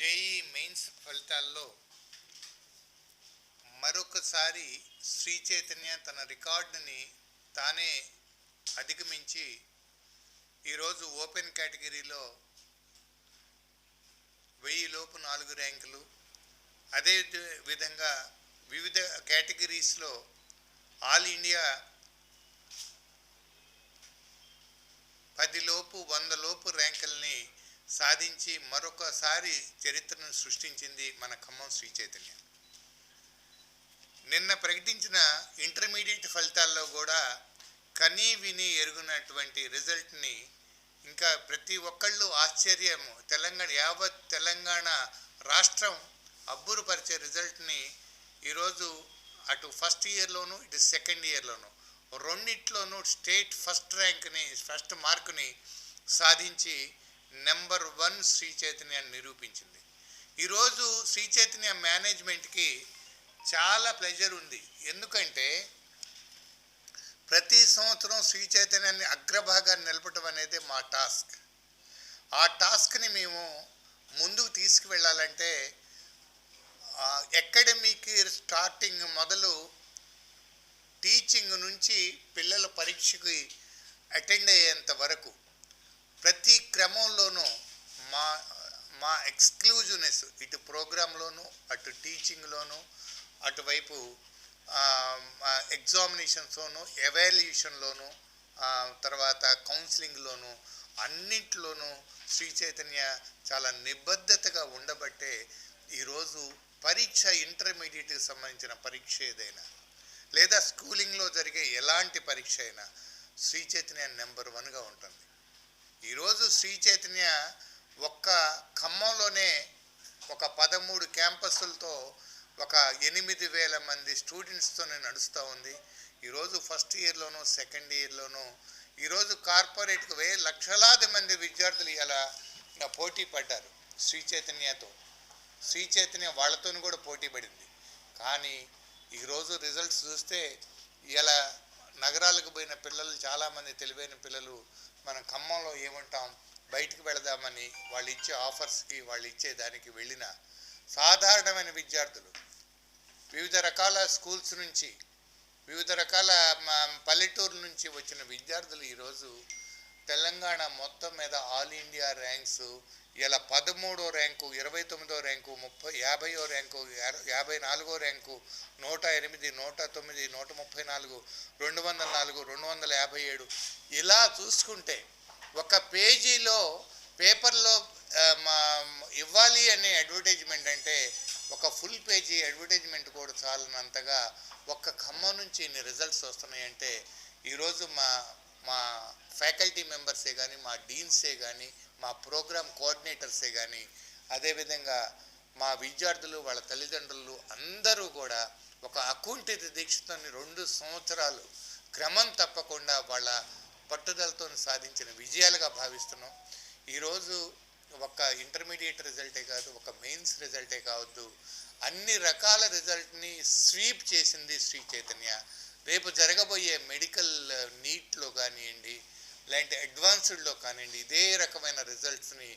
JEE mains ఫలితాల్లో మరొకసారి శ్రీ చైతన్య తన రికార్డుని తానే అధిగమించి ఈరోజు ఓపెన్ కేటగిరీలో వెయ్యి లోపు నాలుగు ర్యాంకులు అదే విధంగా వివిధ కేటగిరీస్లో ఆల్ ఇండియా పదిలోపు వంద లోపు ర్యాంకుల్ని సాధించి మరొకసారి చరిత్రను సృష్టించింది మన ఖమ్మం శ్రీ చైతన్య. నిన్న ప్రకటించిన ఇంటర్మీడియట్ ఫలితాల్లో కూడా కనీ విని ఎరుగునటువంటి రిజల్ట్ని ఇంకా ప్రతి ఒక్కళ్ళు ఆశ్చర్యము తెలంగాణ యావత్ తెలంగాణ రాష్ట్రం అబ్బురుపరిచే రిజల్ట్ని ఈరోజు అటు ఫస్ట్ ఇయర్లోను ఇటు సెకండ్ ఇయర్లోను రెండిట్లోనూ స్టేట్ ఫస్ట్ ర్యాంక్ని ఫస్ట్ మార్కుని సాధించి నెంబర్ వన్ శ్రీ చైతన్యాన్ని నిరూపించింది. ఈరోజు శ్రీ చైతన్య మేనేజ్మెంట్కి చాలా ప్లెజర్ ఉంది. ఎందుకంటే ప్రతి సంవత్సరం శ్రీ చైతన్యాన్ని అగ్రభాగాన్ని నిలపటం అనేది మా టాస్క్. ఆ టాస్క్ని మేము ముందుకు తీసుకువెళ్ళాలంటే అకాడమీకి స్టార్టింగ్ మొదలు టీచింగ్ నుంచి పిల్లల పరీక్షకి అటెండ్ అయ్యేంత వరకు టీచింగ్లోను అటువైపు ఎగ్జామినేషన్స్లోను ఎవాల్యుయేషన్లోను తర్వాత కౌన్సిలింగ్లోను అన్నింటిలోనూ శ్రీ చైతన్య చాలా నిబద్ధతగా ఉండబట్టే ఈరోజు పరీక్ష ఇంటర్మీడియట్కి సంబంధించిన పరీక్ష ఏదైనా లేదా స్కూలింగ్లో జరిగే ఎలాంటి పరీక్ష అయినా శ్రీ చైతన్య నెంబర్ వన్గా ఉంటుంది. ఈరోజు శ్రీ చైతన్య ఒక్క ఖమ్మంలోనే ఒక పదమూడు క్యాంపస్లతో ఒక ఎనిమిది వేల మంది స్టూడెంట్స్తోనే నడుస్తూ ఉంది. ఈరోజు ఫస్ట్ ఇయర్లోనూ సెకండ్ ఇయర్లోనూ ఈరోజు కార్పొరేట్కి వే లక్షలాది మంది విద్యార్థులు ఇలా పోటీ పడ్డారు శ్రీ చైతన్యతో. శ్రీ చైతన్య వాళ్ళతోనూ కూడా పోటీ పడింది. కానీ ఈరోజు రిజల్ట్స్ చూస్తే ఇలా నగరాలకు పోయిన పిల్లలు చాలామంది తెలివైన పిల్లలు మనం ఖమ్మంలో ఏమంటాం? బయటికి వెళదామని వాళ్ళు ఇచ్చే ఆఫర్స్కి వాళ్ళు ఇచ్చే దానికి వెళ్ళిన సాధారణమైన విద్యార్థులు వివిధ రకాల స్కూల్స్ నుంచి వివిధ రకాల పల్లెటూరు నుంచి వచ్చిన విద్యార్థులు ఈరోజు తెలంగాణ మొత్తం మీద ఆల్ ఇండియా ర్యాంక్స్ ఇలా పదమూడో ర్యాంకు ఇరవై తొమ్మిదో ర్యాంకు ముప్పై యాభైయో ర్యాంకు యాభై నాలుగో ర్యాంకు నూట ఎనిమిది నూట తొమ్మిది నూట ముప్పై నాలుగు రెండు వందల నాలుగు రెండు వందల యాభై ఏడు ఇలా చూసుకుంటే ఒక పేజీలో పేపర్లో మా ఇవ్వాలి అనే అడ్వర్టైజ్మెంట్ అంటే ఒక ఫుల్ పేజీ అడ్వర్టైజ్మెంట్ కూడా చాలనంతగా ఒక్క ఖమ్మం నుంచి ఇన్ని రిజల్ట్స్ వస్తున్నాయంటే ఈరోజు మా మా ఫ్యాకల్టీ మెంబర్సే కానీ మా డీన్సే కానీ మా ప్రోగ్రామ్ కోఆర్డినేటర్సే కానీ అదేవిధంగా మా విద్యార్థులు వాళ్ళ తల్లిదండ్రులు అందరూ కూడా ఒక అకుంఠిత దీక్షతోని రెండు సంవత్సరాలు క్రమం తప్పకుండా వాళ్ళ పట్టుదలతో సాధించిన విజయాలుగా భావిస్తున్నాం. ఈరోజు ఒక ఇంటర్మీడియట్ రిజల్టే కాదు ఒక మెయిన్స్ రిజల్టే కావద్దు. అన్ని రకాల రిజల్ట్ని స్వీప్ చేసింది శ్రీ చైతన్య. రేపు జరగబోయే మెడికల్ నీట్లో కానివ్వండి లేదంటే అడ్వాన్స్డ్లో కానివ్వండి ఇదే రకమైన రిజల్ట్స్ని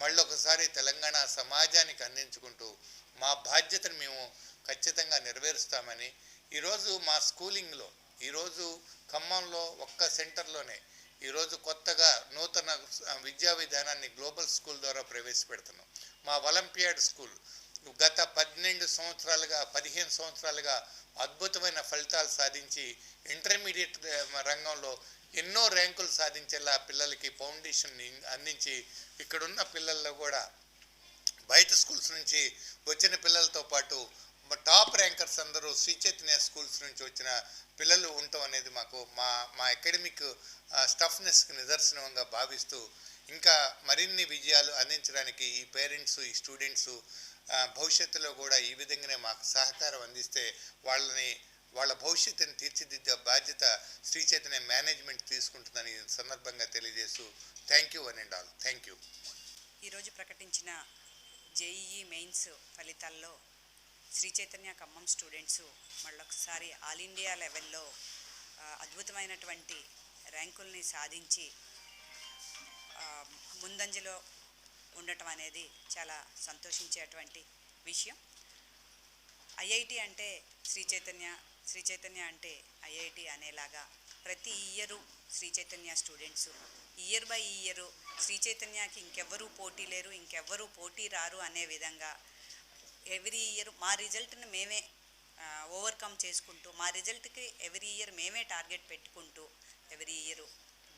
మళ్ళొకసారి తెలంగాణ సమాజానికి అందించుకుంటూ మా బాధ్యతను మేము ఖచ్చితంగా నెరవేరుస్తామని ఈరోజు మా స్కూలింగ్లో ఈరోజు ఖమ్మంలో ఒక్క సెంటర్లోనే ఈరోజు కొత్తగా నూతన విద్యా విధానాన్ని గ్లోబల్ స్కూల్ ద్వారా ప్రవేశపెడుతున్నాం. మా ఒలింపియాడ్ స్కూల్ గత పన్నెండు సంవత్సరాలుగా పదిహేను సంవత్సరాలుగా అద్భుతమైన ఫలితాలు సాధించి ఇంటర్మీడియట్ రంగంలో ఎన్నో ర్యాంకులు సాధించేలా పిల్లలకి ఫౌండేషన్ అందించి ఇక్కడున్న పిల్లల్లో కూడా బయట స్కూల్స్ నుంచి వచ్చిన పిల్లలతో పాటు టాప్ ర్యాంకర్స్ అందరూ శ్రీచైతన్య స్కూల్స్ నుంచి వచ్చిన పిల్లలు ఉండటం అనేది మాకు మా మా అకాడమిక్ స్టఫ్నెస్కి నిదర్శనంగా భావిస్తూ ఇంకా మరిన్ని విజయాలు అందించడానికి ఈ పేరెంట్స్ ఈ స్టూడెంట్స్ భవిష్యత్తులో కూడా ఈ విధంగానే మాకు సహకారం అందిస్తే వాళ్ళని వాళ్ళ భవిష్యత్తుని తీర్చిదిద్దే బాధ్యత శ్రీ చైతన్య మేనేజ్మెంట్ తీసుకుంటుందని సందర్భంగా తెలియజేస్తూ థ్యాంక్ యూ అని ఆల్. Thank you. ఈరోజు ప్రకటించిన జేఈఈ మెయిన్స్ ఫలితాల్లో శ్రీ చైతన్య ఖమ్మం స్టూడెంట్స్ మళ్ళొకసారి ఆల్ ఇండియా లెవెల్లో అద్భుతమైనటువంటి ర్యాంకుల్ని సాధించి ముందంజలో ఉండటం అనేది చాలా సంతోషించేటువంటి విషయం. ఐఐటి అంటే శ్రీ చైతన్య శ్రీ చైతన్య అంటే ఐఐటి అనేలాగా ప్రతి year Shri Chaitanya students year by year Shri చైతన్యకి ఇంకెవ్వరూ పోటీ లేరు ఇంకెవ్వరూ పోటీ రారు అనే విధంగా ఎవ్రీ ఇయర్ మా రిజల్ట్ని మేమే ఓవర్కమ్ చేసుకుంటూ మా రిజల్ట్కి ఎవ్రీ ఇయర్ మేమే టార్గెట్ పెట్టుకుంటూ every year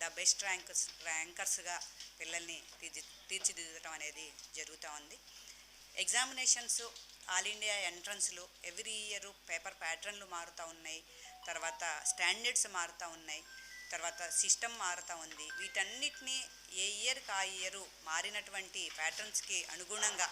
the best rankers ర్యాంకర్స్గా పిల్లల్ని తీర్చి తీర్చిదిద్దడం అనేది జరుగుతూ ఉంది. ఎగ్జామినేషన్స్ ఆల్ ఇండియా ఎంట్రన్స్లు ఎవ్రీ ఇయర్ పేపర్ ప్యాటర్న్లు మారుతూ ఉన్నాయి. తర్వాత స్టాండర్డ్స్ మారుతూ ఉన్నాయి. తర్వాత సిస్టమ్ మారుతూ ఉంది. వీటన్నిటినీ ఏ ఇయర్కి ఆ ఇయర్ మారినటువంటి ప్యాటర్న్స్కి అనుగుణంగా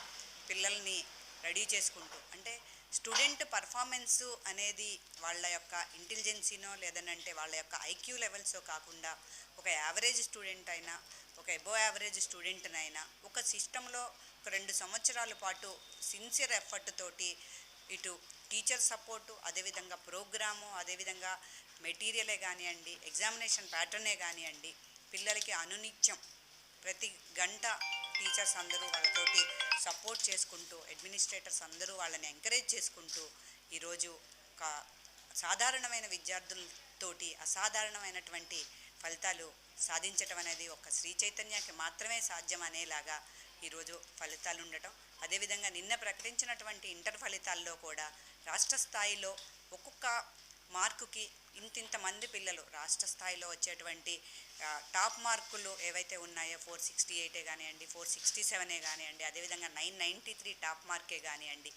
పిల్లల్ని రెడీ చేసుకుంటూ అంటే స్టూడెంట్ పర్ఫార్మెన్స్ అనేది వాళ్ళ యొక్క ఇంటెలిజెన్సీనో లేదనంటే వాళ్ళ యొక్క ఐక్యూ లెవెల్సో కాకుండా ఒక యావరేజ్ స్టూడెంట్ అయినా ఒక ఎబో యావరేజ్ స్టూడెంట్నైనా ఒక సిస్టంలో ఒక రెండు సంవత్సరాల పాటు సిన్సియర్ ఎఫర్ట్ తోటి ఇటు టీచర్ సపోర్టు అదేవిధంగా ప్రోగ్రాము అదేవిధంగా మెటీరియలే కానివ్వండి ఎగ్జామినేషన్ ప్యాటర్నే కానివ్వండి పిల్లలకి అనునిత్యం ప్రతి గంట టీచర్స్ అందరూ వాళ్ళతోటి సపోర్ట్ చేసుకుంటూ అడ్మినిస్ట్రేటర్స్ అందరూ వాళ్ళని ఎంకరేజ్ చేసుకుంటూ ఈరోజు ఒక సాధారణమైన విద్యార్థులతోటి అసాధారణమైనటువంటి ఫలితాలు సాధించటం అనేది ఒక శ్రీ చైతన్యకి మాత్రమే సాధ్యం అనేలాగా ఈరోజు ఫలితాలు ఉండటం. అదేవిధంగా నిన్న ప్రకటించినటువంటి ఇంటర్ ఫలితాల్లో కూడా రాష్ట్ర స్థాయిలో ఒక్కొక్క మార్కుకి ఇంతింత మంది పిల్లలు రాష్ట్ర స్థాయిలో వచ్చేటువంటి టాప్ మార్కులు ఏవైతే ఉన్నాయో ఫోర్ సిక్స్టీ ఎయిటే కానివ్వండి ఫోర్ సిక్స్టీ సెవెనే కానివ్వండి అదేవిధంగా నైన్ నైంటీ త్రీ టాప్ మార్కే కానివ్వండి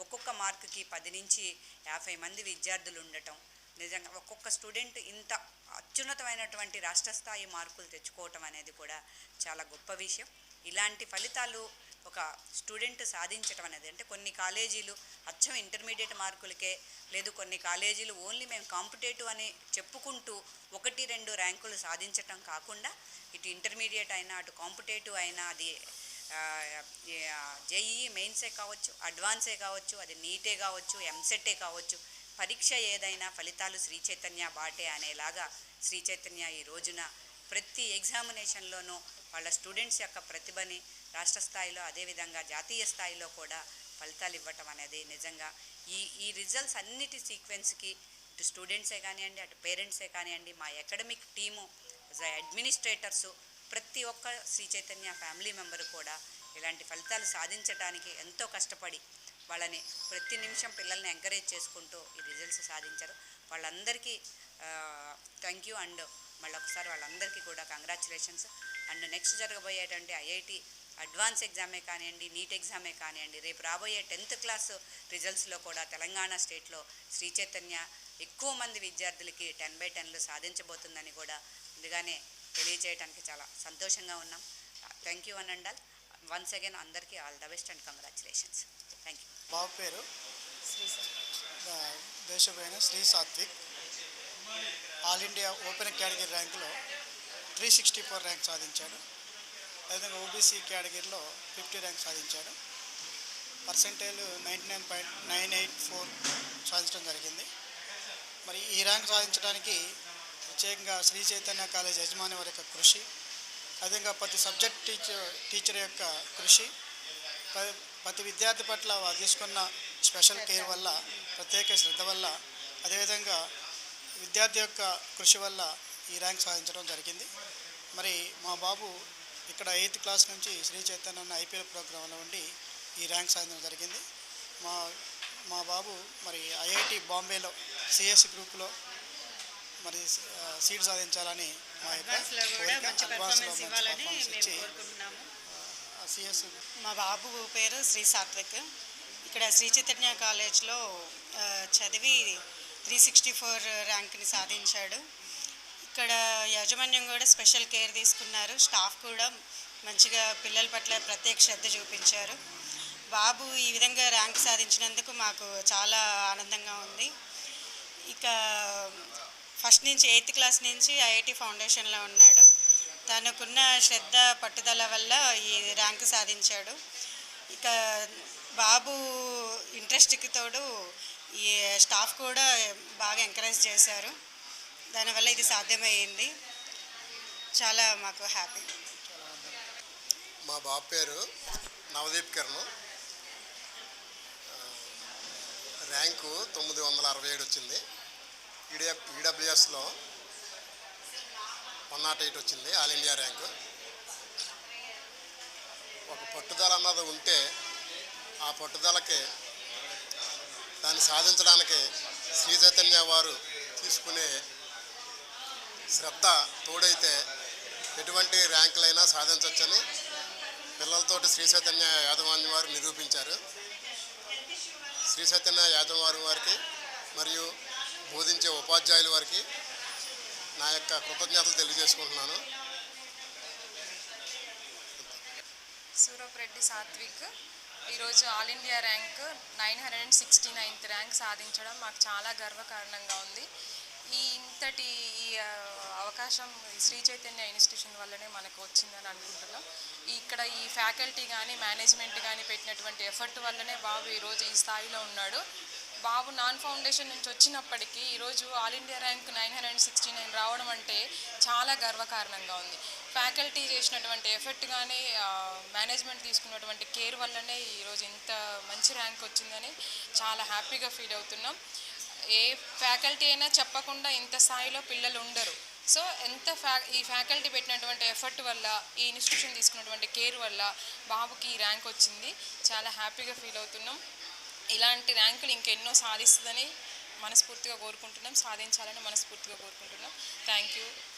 ఒక్కొక్క మార్కుకి పది నుంచి యాభై మంది విద్యార్థులు ఉండటం నిజంగా ఒక్కొక్క స్టూడెంట్ ఇంత అత్యున్నతమైనటువంటి రాష్ట్ర స్థాయి మార్కులు తెచ్చుకోవటం అనేది కూడా చాలా గొప్ప విషయం. ఇలాంటి ఫలితాలు ఒక స్టూడెంట్ సాధించటం అనేది అంటే కొన్ని కాలేజీలు అచ్చం ఇంటర్మీడియట్ మార్కులకే లేదు కొన్ని కాలేజీలు ఓన్లీ మేము కాంపిటేటివ్ అని చెప్పుకుంటూ ఒకటి రెండు ర్యాంకులు సాధించటం కాకుండా ఇటు ఇంటర్మీడియట్ అయినా అటు కాంపిటేటివ్ అయినా అది జేఈ మెయిన్సే కావచ్చు అడ్వాన్సే కావచ్చు అది నీటే కావచ్చు ఎంసెట్టే కావచ్చు పరీక్ష ఏదైనా ఫలితాలు శ్రీ చైతన్య బాటే అనేలాగా శ్రీ చైతన్య ఈ రోజున ప్రతి ఎగ్జామినేషన్లోనూ వాళ్ళ స్టూడెంట్స్ యొక్క ప్రతిభని రాష్ట్ర స్థాయిలో అదేవిధంగా జాతీయ స్థాయిలో కూడా ఫలితాలు ఇవ్వటం అనేది నిజంగా ఈ ఈ రిజల్ట్స్ అన్నిటి సీక్వెన్స్కి ఇటు స్టూడెంట్సే కానివ్వండి అటు పేరెంట్సే కానివ్వండి మా అకాడమిక్ టీము అడ్మినిస్ట్రేటర్సు ప్రతి ఒక్క శ్రీ చైతన్య ఫ్యామిలీ మెంబర్ కూడా ఇలాంటి ఫలితాలు సాధించడానికి ఎంతో కష్టపడి వాళ్ళని ప్రతి నిమిషం పిల్లల్ని ఎంకరేజ్ చేసుకుంటూ ఈ రిజల్ట్స్ సాధించారు. వాళ్ళందరికీ థ్యాంక్ యూ అండ్ మళ్ళీ ఒకసారి వాళ్ళందరికీ కూడా కంగ్రాచులేషన్స్ అండ్ నెక్స్ట్ జరగబోయేటువంటి ఐఐటి అడ్వాన్స్ ఎగ్జామే కానివ్వండి నీట్ ఎగ్జామే కానివ్వండి రేపు రాబోయే టెన్త్ క్లాస్ రిజల్ట్స్లో కూడా తెలంగాణ స్టేట్లో శ్రీ చైతన్య ఎక్కువ మంది విద్యార్థులకి టెన్ బై టెన్లు సాధించబోతుందని కూడా ముందుగానే తెలియజేయడానికి చాలా సంతోషంగా ఉన్నాం. Thank you one and all once again అందరికీ all the best and congratulations. Thank you. బాబు పేరు? ఆ, దేశపోయిన Shri Sathvik. All India open category ర్యాంకులో three sixty four rank సాధించాడు. అదేవిధంగా ఓబీసీ కేటగిరీలో ఫిఫ్టీ ర్యాంక్ సాధించాడు percentage ninety nine point nine eight four సాధించడం జరిగింది. మరి ఈ ర్యాంక్ సాధించడానికి ప్రత్యేకంగా శ్రీ చైతన్య కాలేజ్ యజమాని వారి యొక్క కృషి అదేవిధంగా ప్రతి సబ్జెక్ట్ టీచర్ టీచర్ యొక్క కృషి ప్రతి విద్యార్థి పట్ల వారు తీసుకున్న స్పెషల్ కేర్ వల్ల ప్రత్యేక శ్రద్ధ వల్ల అదేవిధంగా విద్యార్థి యొక్క కృషి వల్ల ఈ ర్యాంక్ సాధించడం జరిగింది. మరి మా బాబు ఇక్కడ ఎయిత్ క్లాస్ నుంచి శ్రీ చైతన్య అన్న ఐపీఎల్ ప్రోగ్రాంలో ఉండి ఈ ర్యాంక్ సాధించడం జరిగింది. మా మా బాబు మరి ఐఐటి బాంబేలో సిఎస్ గ్రూప్లో మరి సీట్ సాధించాలని మా యొక్క అడ్వాన్స్లో ఇచ్చి సిఎస్ మా బాబు పేరు శ్రీ సాత్విక్. ఇక్కడ శ్రీ చైతన్య కాలేజ్లో చదివి త్రీ సిక్స్టీ ఫోర్ ర్యాంక్ని సాధించాడు. ఇక్కడ యాజమాన్యం కూడా స్పెషల్ కేర్ తీసుకున్నారు. స్టాఫ్ కూడా మంచిగా పిల్లల పట్ల ప్రత్యేక శ్రద్ధ చూపించారు. బాబు ఈ విధంగా ర్యాంక్ సాధించినందుకు మాకు చాలా ఆనందంగా ఉంది. ఇక ఫస్ట్ నుంచి ఎయిత్ క్లాస్ నుంచి ఐఐటి ఫౌండేషన్లో ఉన్నాడు. తనకున్న శ్రద్ధ పట్టుదల వల్ల ఈ ర్యాంక్ సాధించాడు. ఇక బాబు ఇంట్రెస్ట్కి తోడు ఈ స్టాఫ్ కూడా బాగా ఎంకరేజ్ చేశారు. దానివల్ల ఇది సాధ్యమయ్యింది. చాలా మాకు హ్యాపీ. మా బాబు పేరు నవదీప్ కిరణ్. ర్యాంకు తొమ్మిది వందల అరవై ఏడు వచ్చింది. ఈడే ఈడబ్ల్యూఎస్లో వన్ నాట్ ఎయిట్ వచ్చింది ఆల్ ఇండియా ర్యాంకు. ఒక పట్టుదల అన్నది ఉంటే ఆ పట్టుదలకి దాన్ని సాధించడానికి శ్రీ చైతన్య వారు తీసుకునే శ్రద్ధ తోడైతే ఎటువంటి ర్యాంకులైనా సాధించవచ్చని పిల్లలతోటి శ్రీ చైతన్య యాదవాన్ని వారు నిరూపించారు. శ్రీ చైతన్య యాదవ్ వారి వారికి మరియు బోధించే ఉపాధ్యాయుల వారికి నా యొక్క కృతజ్ఞతలు తెలియజేసుకుంటున్నాను. సూరప్రెడ్డి సాత్విక్ ఈరోజు all India rank nine hundred and sixty ninth rank సాధించడం మాకు చాలా గర్వకారణంగా ఉంది. ఈ ఇంతటి ఈ అవకాశం శ్రీ చైతన్య ఇన్స్టిట్యూషన్ వల్లనే మనకు వచ్చిందని అనుకుంటున్నాం. ఇక్కడ ఈ ఫ్యాకల్టీ కానీ మేనేజ్మెంట్ కానీ పెట్టినటువంటి ఎఫర్ట్ వల్లనే బాబు ఈరోజు ఈ స్థాయిలో ఉన్నాడు. బాబు నాన్ ఫౌండేషన్ నుంచి వచ్చినప్పటికీ ఈరోజు all India rank nine hundred sixty nine రావడం అంటే చాలా గర్వకారణంగా ఉంది. ఫ్యాకల్టీ చేసినటువంటి ఎఫర్ట్ కానీ మేనేజ్మెంట్ తీసుకున్నటువంటి కేర్ వల్లనే ఈరోజు ఇంత మంచి ర్యాంక్ వచ్చిందని చాలా హ్యాపీగా ఫీల్ అవుతున్నాం. ఏ ఫ్యాకల్టీ అయినా చెప్పకుండా ఇంత స్థాయిలో పిల్లలు ఉండరు సో ఎంత ఫ్యా ఈ ఫ్యాకల్టీ పెట్టినటువంటి ఎఫర్ట్ వల్ల ఈ ఇన్స్టిట్యూషన్ తీసుకున్నటువంటి కేర్ వల్ల బాబుకి ఈ ర్యాంక్ వచ్చింది. చాలా హ్యాపీగా ఫీల్ అవుతున్నాం. ఇలాంటి ర్యాంకులు ఇంకెన్నో సాధిస్తుందని మనస్ఫూర్తిగా కోరుకుంటున్నాం. సాధించాలని మనస్ఫూర్తిగా కోరుకుంటున్నాం. Thank you